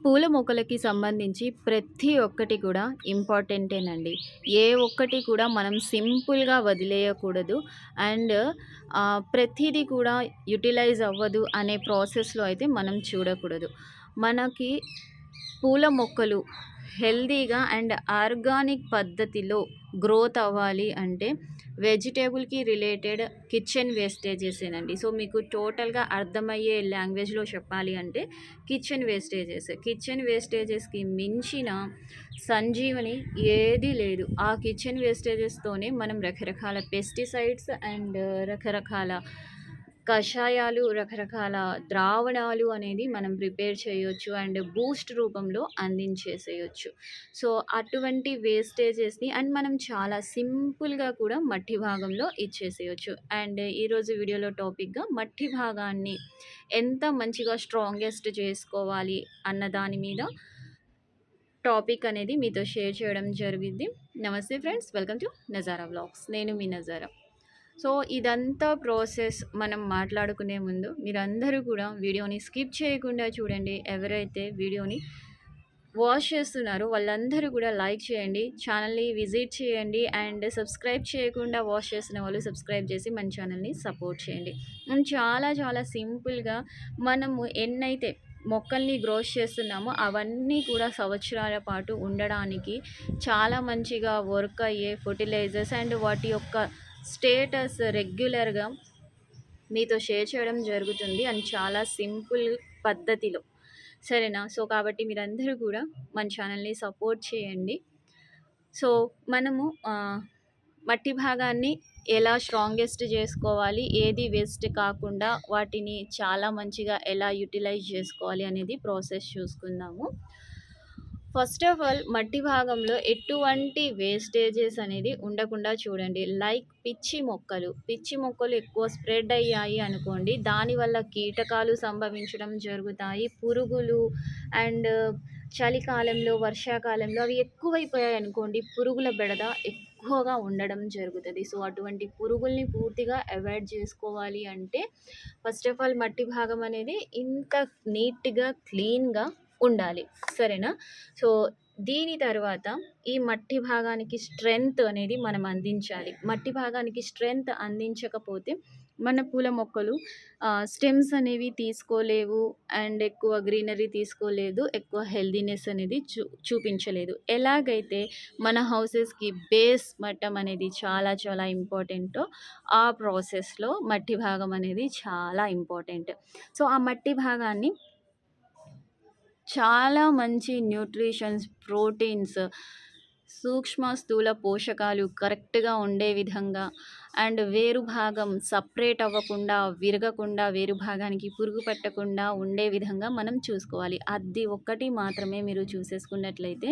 పూల మొక్కలకి సంబంధించి ప్రతి ఒక్కటి కూడా ఇంపార్టెంటేనండి. ఏ ఒక్కటి కూడా మనం సింపుల్‌గా వదిలేయకూడదు. అండ్ ప్రతిదీ కూడా యుటిలైజ్ అవ్వదు అనే ప్రాసెస్‌లో అయితే మనం చూడకూడదు. మనకి పూల మొక్కలు హెల్తీగా అండ్ ఆర్గానిక్ పద్ధతిలో గ్రోత్ అవ్వాలి అంటే వెజిటేబుల్‌కి రిలేటెడ్ కిచెన్ వేస్టేజెసేనండి. సో, మీకు టోటల్‌గా అర్థమయ్యే లాంగ్వేజ్‌లో చెప్పాలి అంటే కిచెన్ వేస్టేజెస్. కిచెన్ వేస్టేజెస్‌కి మించిన సంజీవని ఏదీ లేదు. ఆ కిచెన్ వేస్టేజెస్‌తోనే మనం రకరకాల పెస్టిసైడ్స్ అండ్ రకరకాల కషాయాలు, రకరకాల ద్రావణాలు అనేది మనం ప్రిపేర్ చేయొచ్చు. అండ్ బూస్ట్ రూపంలో అందించేసేయొచ్చు. సో, అటువంటి వేస్టేజెస్‌ని అండ్ మనం చాలా సింపుల్‌గా కూడా మట్టి భాగంలో ఇచ్చేసేయొచ్చు. అండ్ ఈరోజు వీడియోలో టాపిక్‌గా మట్టి భాగాన్ని ఎంత మంచిగా స్ట్రాంగెస్ట్ చేసుకోవాలి అన్న దాని మీద టాపిక్ అనేది మీతో షేర్ చేయడం జరిగింది నమస్తే friends. Welcome to Nazara vlogs. నేను మీ నజారా. సో, ఇదంతా ప్రాసెస్ మనం మాట్లాడుకునే ముందు మీరందరూ కూడా వీడియోని స్కిప్ చేయకుండా చూడండి. ఎవరైతే వీడియోని వాష్ చేస్తున్నారో వాళ్ళందరూ కూడా లైక్ చేయండి. ఛానల్‌ని విజిట్ చేయండి. అండ్ సబ్స్క్రైబ్ చేయకుండా వాష్ చేసిన వాళ్ళు సబ్స్క్రైబ్ చేసి మన ఛానల్‌ని సపోర్ట్ చేయండి. చాలా చాలా సింపుల్‌గా మనము ఎన్నైతే మొక్కల్ని గ్రోస్ చేస్తున్నామో అవన్నీ కూడా సంవత్సరాల పాటు ఉండడానికి చాలా మంచిగా వర్క్ అయ్యే ఫెర్టిలైజర్స్ అండ్ వాటి యొక్క స్టేటస్ రెగ్యులర్‌గా మీతో షేర్ చేయడం జరుగుతుంది. అండ్ చాలా సింపుల్ పద్ధతిలో. సరేనా? సో, కాబట్టి మీరందరూ కూడా మన ఛానల్‌ని సపోర్ట్ చేయండి. సో, మనము మట్టి భాగాన్ని ఎలా స్ట్రాంగెస్ట్ చేసుకోవాలి, ఏది వేస్ట్ కాకుండా వాటిని చాలా మంచిగా ఎలా యుటిలైజ్ చేసుకోవాలి అనేది ప్రాసెస్ చూసుకుందాము. ఫస్ట్ ఆఫ్ ఆల్ మట్టి భాగంలో ఎటువంటి వేస్టేజెస్ అనేది ఉండకుండా చూడండి. లైక్ పిచ్చి మొక్కలు. పిచ్చి మొక్కలు ఎక్కువ స్ప్రెడ్ అయ్యాయి అనుకోండి. దానివల్ల కీటకాలు సంభవించడం జరుగుతాయి. పురుగులు అండ్ చలికాలంలో, వర్షాకాలంలో అవి ఎక్కువైపోయాయి అనుకోండి పురుగుల బెడద ఎక్కువగా ఉండడం జరుగుతుంది సో, అటువంటి పురుగుల్ని పూర్తిగా అవాయిడ్ చేసుకోవాలి అంటే ఫస్ట్ ఆఫ్ ఆల్ మట్టి భాగం అనేది ఇంకా నీట్‌గా, క్లీన్‌గా ఉండాలి. సరేనా? సో, దీని తర్వాత ఈ మట్టి భాగానికి స్ట్రెంగ్త్ అనేది మనం అందించాలి. మట్టి భాగానికి స్ట్రెంగ్త్ అందించకపోతే మన పూల మొక్కలు స్టెమ్స్ అనేవి తీసుకోలేవు. అండ్ ఎక్కువ గ్రీనరీ తీసుకోలేదు. ఎక్కువ హెల్తీనెస్ అనేది చూ చూపించలేదు. ఎలాగైతే మన హౌసెస్‌కి బేస్ మట్టం అనేది చాలా చాలా ఇంపార్టెంటో ఆ ప్రాసెస్‌లో మట్టి భాగం అనేది చాలా ఇంపార్టెంట్. సో, ఆ మట్టి భాగాన్ని చాలా మంచి న్యూట్రిషన్స్, ప్రోటీన్స్, సూక్ష్మ, స్థూల పోషకాలు కరెక్ట్‌గా ఉండే విధంగా అండ్ వేరు భాగం సపరేట్ అవ్వకుండా, విరగకుండా, వేరు భాగానికి పురుగు పట్టకుండా ఉండే విధంగా మనం చూసుకోవాలి. అది ఒక్కటి మాత్రమే మీరు చూసేసుకున్నట్లయితే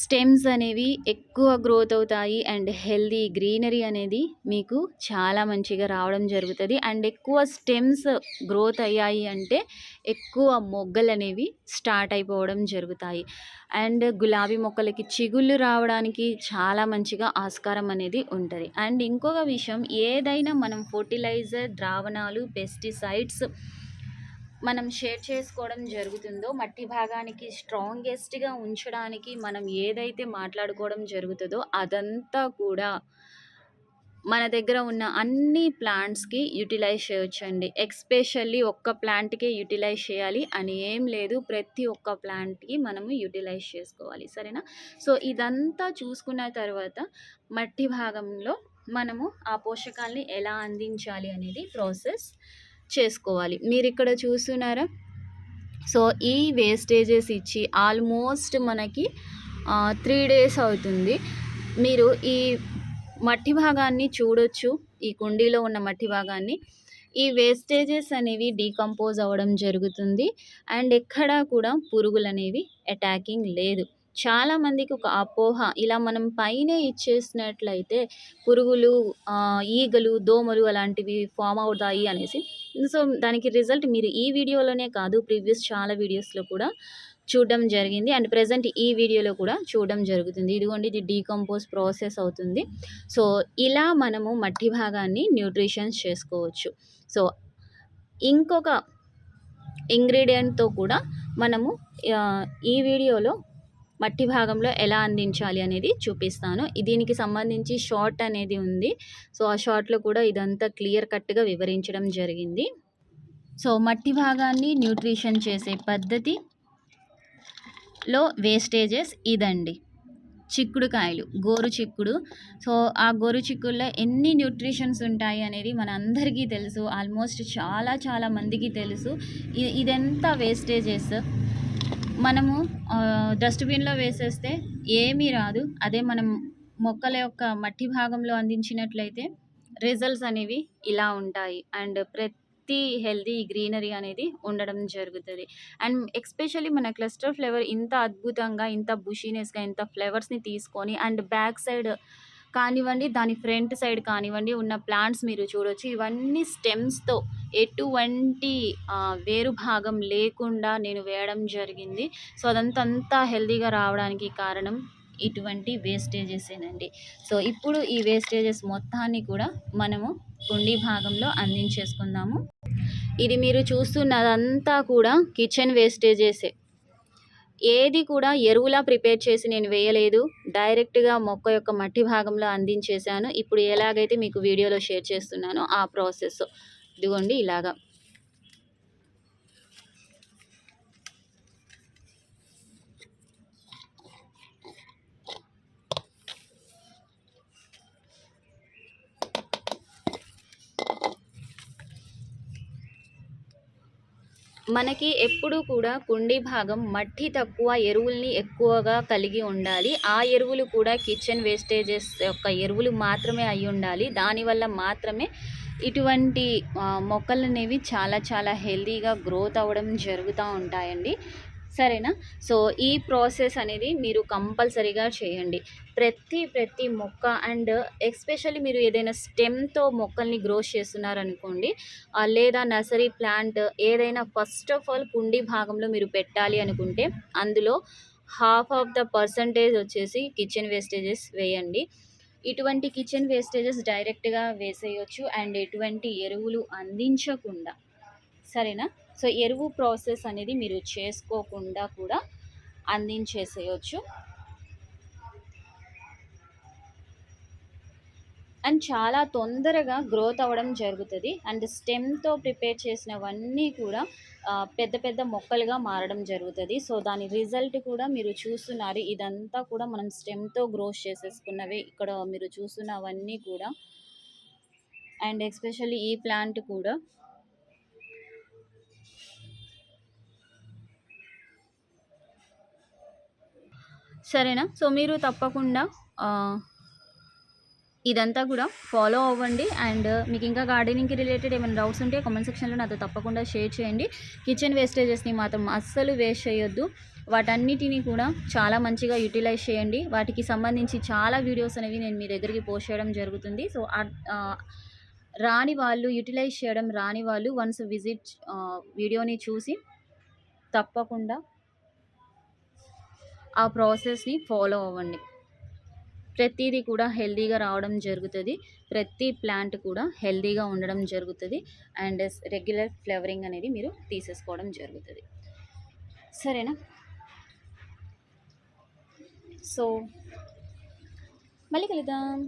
స్టెమ్స్ అనేవి ఎక్కువ గ్రోత్ అవుతాయి. అండ్ హెల్దీ గ్రీనరీ అనేది మీకు చాలా మంచిగా రావడం జరుగుతుంది అండ్ ఎక్కువ స్టెమ్స్ గ్రోత్ అయ్యాయి అంటే ఎక్కువ మొగ్గలు అనేవి స్టార్ట్ అయిపోవడం జరుగుతాయి. అండ్ గులాబీ మొక్కలకి చిగుళ్ళు రావడానికి చాలా మంచిగా ఆస్కారం అనేది ఉంటుంది అండ్ ఇంకొక విషయం ఏదైనా మనం ఫర్టిలైజర్ ద్రావణాలు, పెస్టిసైడ్స్ మనం షేర్ చేసుకోవడం జరుగుతుందో మట్టి భాగానికి స్ట్రాంగెస్ట్‌గా ఉంచడానికి మనం ఏదైతే మాట్లాడుకోవడం జరుగుతుందో అదంతా కూడా మన దగ్గర ఉన్న అన్ని ప్లాంట్స్‌కి యుటిలైజ్ చేయొచ్చండి. ఎక్స్పెషల్లీ ఒక్క ప్లాంట్‌కే యుటిలైజ్ చేయాలి అని ఏం లేదు. ప్రతి ఒక్క ప్లాంట్‌కి మనము యుటిలైజ్ చేసుకోవాలి. సరేనా? సో, ఇదంతా చూసుకున్న తర్వాత మట్టి భాగంలో మనము ఆ పోషకాల్ని ఎలా అందించాలి అనేది ప్రాసెస్ చేసుకోవాలి. మీరు ఇక్కడ చూస్తున్నారా? సో, ఈ వేస్టేజెస్ ఇచ్చి ఆల్మోస్ట్ మనకి త్రీ డేస్ అవుతుంది. మీరు ఈ మట్టి భాగాన్ని చూడొచ్చు. ఈ కుండీలో ఉన్న మట్టి భాగాన్ని. ఈ వేస్టేజెస్ అనేవి డీకంపోజ్ అవ్వడం జరుగుతుంది. అండ్ ఎక్కడా కూడా పురుగులనేవి అటాకింగ్ లేదు. చాలా మందికి ఒక అపోహ ఇలా మనం పైనే ఇచ్చేసినట్లయితే పురుగులు, ఈగలు, దోమలు అలాంటివి ఫామ్ అవుతాయి అనేసి. సో, దానికి రిజల్ట్ మీరు ఈ వీడియోలోనే కాదు ప్రీవియస్ చాలా వీడియోస్‌లో కూడా చూడడం జరిగింది. అండ్ ప్రజెంట్ ఈ వీడియోలో కూడా చూడడం జరుగుతుంది. ఇదిగోండి ఇది డీకంపోజ్ ప్రాసెస్ అవుతుంది. సో, ఇలా మనము మట్టి భాగాన్ని న్యూట్రిషన్స్ చేసుకోవచ్చు. సో, ఇంకొక ఇంగ్రీడియంట్తో కూడా మనము ఈ వీడియోలో మట్టి భాగంలో ఎలా అందించాలి అనేది చూపిస్తాను. దీనికి సంబంధించి షార్ట్ అనేది ఉంది. సో, ఆ షార్ట్‌లో కూడా ఇదంతా క్లియర్ కట్‌గా వివరించడం జరిగింది. సో, మట్టి భాగాన్ని న్యూట్రిషన్ చేసే పద్ధతిలో వేస్టేజెస్ ఇదండి. చిక్కుడుకాయలు, గోరు చిక్కుడు. సో, ఆ గోరు చిక్కుల్లో ఎన్ని న్యూట్రిషన్స్ ఉంటాయి అనేది మనందరికీ తెలుసు. ఆల్మోస్ట్ చాలా చాలా మందికి తెలుసు. ఇదంతా వేస్టేజెస్. మనము డస్ట్‌బిన్‌లో వేసేస్తే ఏమీ రాదు. అదే మనం మొక్కల యొక్క మట్టి భాగంలో అందించినట్లయితే రిజల్ట్స్ అనేవి ఇలా ఉంటాయి. అండ్ ప్రతి హెల్తీ గ్రీనరీ అనేది ఉండడం జరుగుతుంది అండ్ ఎస్పెషల్లీ మన క్లస్టర్ ఫ్లేవర్ ఇంత అద్భుతంగా, ఇంత బుషీనెస్‌గా, ఇంత ఫ్లేవర్స్ని తీసుకొని అండ్ బ్యాక్ సైడ్ కానివ్వండి, దాని ఫ్రంట్ సైడ్ కానివ్వండి ఉన్న ప్లాంట్స్ మీరు చూడొచ్చు. ఇవన్నీ స్టెమ్స్‌తో ఎటువంటి వేరు భాగం లేకుండా నేను వేయడం జరిగింది. సో, అదంతా అంతా హెల్తీగా రావడానికి కారణం ఇటువంటి వేస్టేజెసేనండి. సో, ఇప్పుడు ఈ వేస్టేజెస్ మొత్తాన్ని కూడా మనము కుండీ భాగంలో అందించేసుకుందాము. ఇది మీరు చూస్తున్నదంతా కూడా కిచెన్ వేస్టేజెసే. ఏది కూడా ఎరువులా ప్రిపేర్ చేసి నేను వేయలేదు. డైరెక్ట్‌గా మొక్క యొక్క మట్టి భాగంలో అందించేశాను. ఇప్పుడు ఎలాగైతే మీకు వీడియోలో షేర్ చేస్తున్నానో ఆ ప్రాసెస్. ఇదిగోండి ఇలాగా. మనకి ఎప్పుడూ కూడా కుండీ భాగం మట్టి తక్కువ, ఎరువుల్ని ఎక్కువగా కలిగి ఉండాలి. ఆ ఎరువులు కూడా కిచెన్ వేస్టేజెస్ యొక్క ఎరువులు మాత్రమే అయ్యుండాలి. దానివల్ల మాత్రమే ఇటువంటి మొక్కలు మొక్కలనేవి చాలా చాలా హెల్తీగా గ్రోత్ అవ్వడం జరుగుతూ ఉంటాయండి. సరేనా? సో, ఈ ప్రాసెస్ అనేది మీరు కంపల్సరీగా చేయండి. ప్రతి ప్రతి మొక్క అండ్ ఎస్పెషల్లీ మీరు ఏదైనా స్టెమ్‌తో మొక్కల్ని గ్రో చేస్తున్నారనుకోండి లేదా నర్సరీ ప్లాంట్ ఏదైనా ఫస్ట్ ఆఫ్ ఆల్ కుండీ భాగంలో మీరు పెట్టాలి అనుకుంటే అందులో హాఫ్ ఆఫ్ ద పర్సెంటేజ్ వచ్చేసి కిచెన్ వేస్టేజెస్ వేయండి. ఇటువంటి కిచెన్ వేస్టేజెస్ డైరెక్ట్‌గా వేసేయొచ్చు. అండ్ ఎటువంటి ఎరువులు అందించకుండా సరేనా? సో, ఎరువు ప్రాసెస్ అనేది మీరు చేసుకోకుండా కూడా అందించేసేయొచ్చు. అండ్ చాలా తొందరగా గ్రోత్ అవ్వడం జరుగుతుంది అండ్ స్టెమ్‌తో ప్రిపేర్ చేసినవన్నీ కూడా పెద్ద పెద్ద మొక్కలుగా మారడం జరుగుతుంది సో, దాని రిజల్ట్ కూడా మీరు చూస్తున్నారు. ఇదంతా కూడా మనం స్టెమ్‌తో గ్రోత్ చేసేసుకున్నవి ఇక్కడ మీరు చూస్తున్నవన్నీ కూడా. అండ్ ఎస్పెషల్లీ ఈ ప్లాంట్ కూడా. సరేనా? సో, మీరు తప్పకుండా ఇదంతా కూడా ఫాలో అవ్వండి. అండ్ మీకు ఇంకా గార్డెనింగ్‌కి రిలేటెడ్ ఏమైనా డౌట్స్ ఉంటే కామెంట్ సెక్షన్‌లో నాతో తప్పకుండా షేర్ చేయండి. కిచెన్ వేస్టేజెస్‌ని మాత్రం అస్సలు వేస్ట్ చేయొద్దు. వాటన్నిటిని కూడా చాలా మంచిగా యుటిలైజ్ చేయండి. వాటికి సంబంధించి చాలా వీడియోస్ అనేవి నేను మీ దగ్గరికి పోస్ట్ చేయడం జరుగుతుంది. సో, రాని వాళ్ళు యుటిలైజ్ చేయడం రాని వాళ్ళు వన్స్ విజిట్ వీడియోని చూసి తప్పకుండా ఆ ప్రాసెస్‌ని ఫాలో అవ్వండి. ప్రతిదీ కూడా హెల్తీగా రావడం జరుగుతుంది ప్రతి ప్లాంట్ కూడా హెల్తీగా ఉండడం జరుగుతుంది అండ్ రెగ్యులర్ ఫ్లవరింగ్ అనేది మీరు తీసేసుకోవడం జరుగుతుంది సరేనా? సో, మళ్ళీ కలుద్దాం.